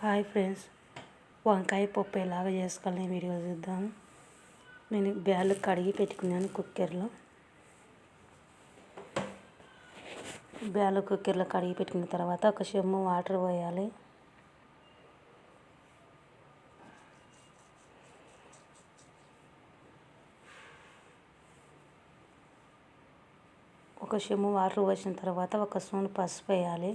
Hi friends. వంకాయ పప్పు ఎలాగ చేసుకోవాలని వీడియో చూద్దాం. నేను బ్యాలు కడిగి పెట్టుకున్నాను కుక్కర్లో. బ్యాలు కుక్కర్లో కడిగి పెట్టుకున్న తర్వాత ఒక చెమ్ము వాటర్ పోయాలి. ఒక చెమ్ము వాటర్ పోసిన తర్వాత ఒక స్పూన్ పసుపు వేయాలి.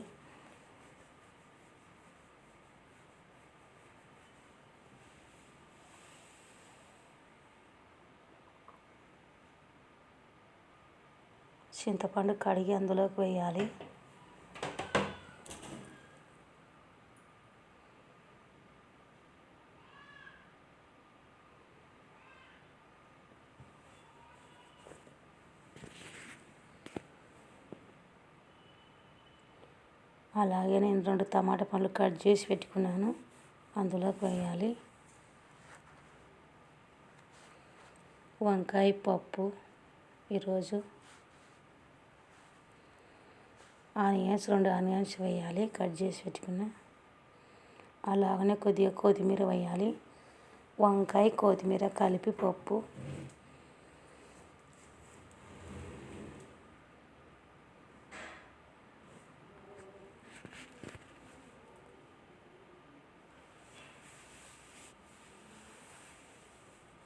చింతపండు కడిగి అందులోకి వేయాలి. అలాగే నేను రెండు టమాటా పండ్లు కట్ చేసి పెట్టుకున్నాను. అందులోకి వేయాలి. వంకాయ పప్పు ఈరోజు ఆనియన్స్ రెండు ఆనియన్స్ వేయాలి. కట్ చేసి పెట్టుకున్న అలాగనే కొద్దిగా కొత్తిమీర వేయాలి. వంకాయ కొత్తిమీర కలిపి పప్పు.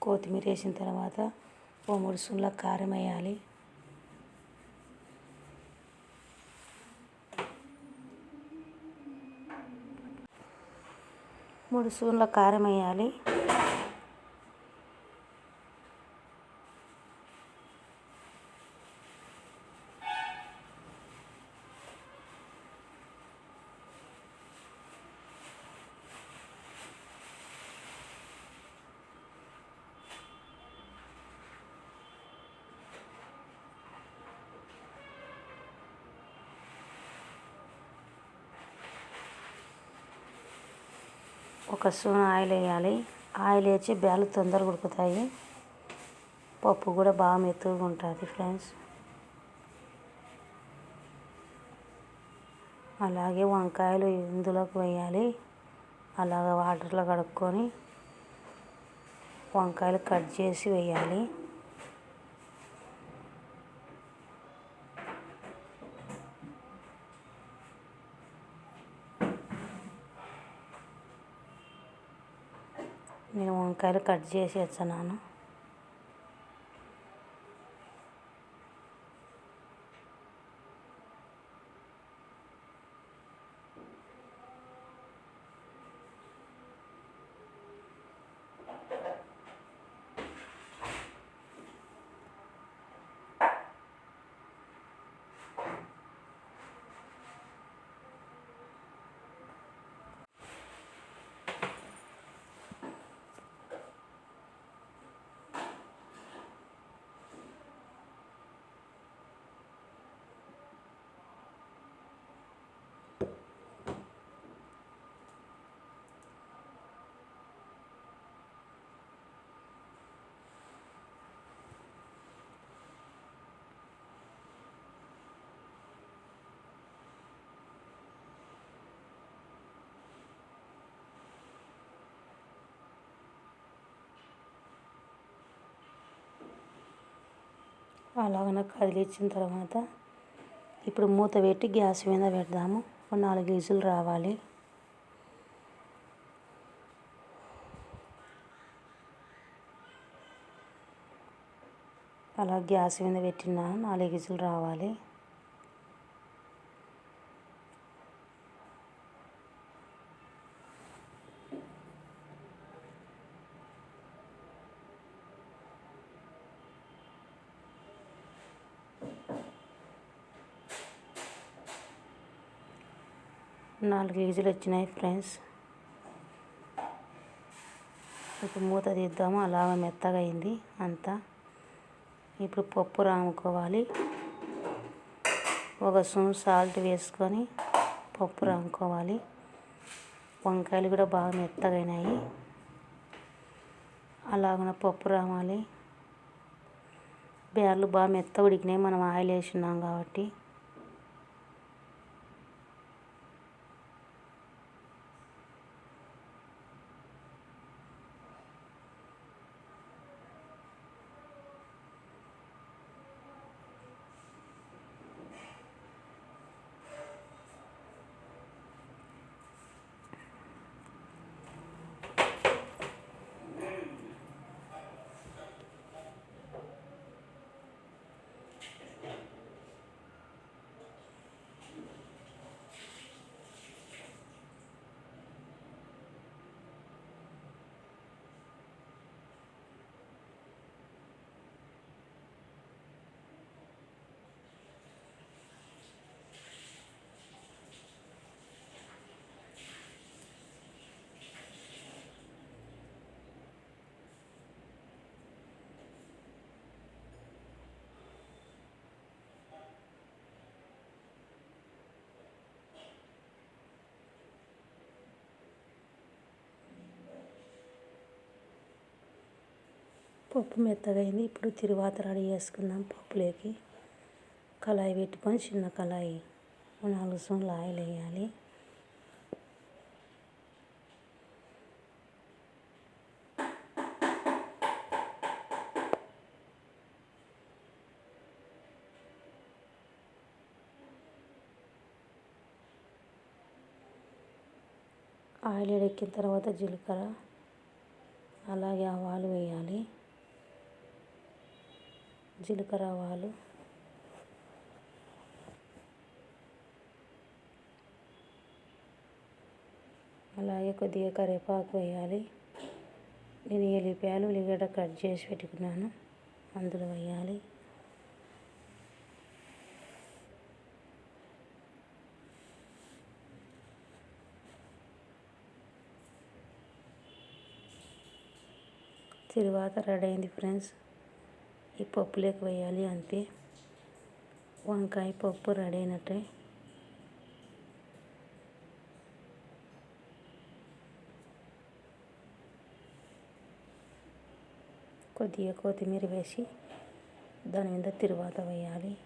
కొత్తిమీర వేసిన తర్వాత ఓ మూడు కారం వేయాలి. మూడు స్పూన్ల కారం వేయాలి. ఒక స్పూన్ ఆయిల్ వేయాలి. ఆయిల్ వేసి బ్యాలు తొందరగా ఉడుకుతాయి. పప్పు కూడా బాగా మెత్తగా ఉంటుంది ఫ్రెండ్స్. అలాగే వంకాయలు ఇందులోకి వేయాలి. అలాగ వాటర్లో కడుక్కొని వంకాయలు కట్ చేసి వేయాలి. నేను వంకాయలు కట్ చేసి ఇస్తున్నాను. అలాగన కదిలించిన తర్వాత ఇప్పుడు మూత పెట్టి గ్యాస్ మీద పెడదాము. ఒక నాలుగు విజులు రావాలి. అలా గ్యాస్ మీద పెట్టిన నాలుగు విజులు రావాలి. నాలుగు కేజీలు వచ్చినాయి ఫ్రెండ్స్. ఇప్పుడు మూత తీద్దాము. అలాగ మెత్తగా అయింది అంతా. ఇప్పుడు పప్పు రాముకోవాలి. ఒక స్పూన్ సాల్ట్ వేసుకొని పప్పు రాముకోవాలి. వంకాయలు కూడా బాగా మెత్తగైనాయి అయినాయి. అలాగన పప్పు రామాలి. బ్యార్లు బాగా మెత్త ఉడికినాయి. మనం ఆయిల్ వేసినాం కాబట్టి. పప్పు మెత్తగైంది. ఇప్పుడు తిరువాత రెడీ చేసుకుందాం పప్పులోకి. కళాయి పెట్టుకొని చిన్న కళాయి. నాలుగు స్పూన్లు ఆయిల్ వేయాలి. ఆయిల్ ఎక్కిన తర్వాత జీలకర్ర అలాగే ఆవాలు వేయాలి. జీలకర్ర ఆవాలు అలాగే కొద్దిగా కరివేపాకు వేయాలి. నేను ఎల్లిపాయలు ఉల్లిగడ్డ కట్ చేసి పెట్టుకున్నాను. అందులో వేయాలి. తరువాత రెడీ అయింది ఫ్రెండ్స్. ఈ పప్పులోకి వేయాలి అంతే. వంకాయ పప్పు రెడీ అయినట్టే. కొద్దిగా కొత్తిమీర వేసి దాని మీద తిరువాత వేయాలి.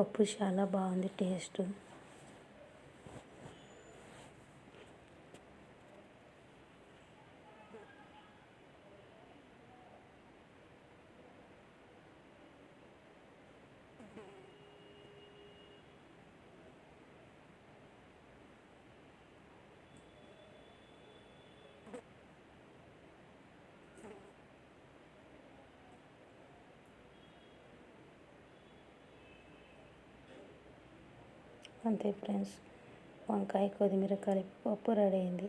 పప్పు చాలా బాగుంది టేస్ట్. అంతే ఫ్రెండ్స్. వంకాయ కొత్తిమీర కలిపి పప్పు రెడీ అయింది.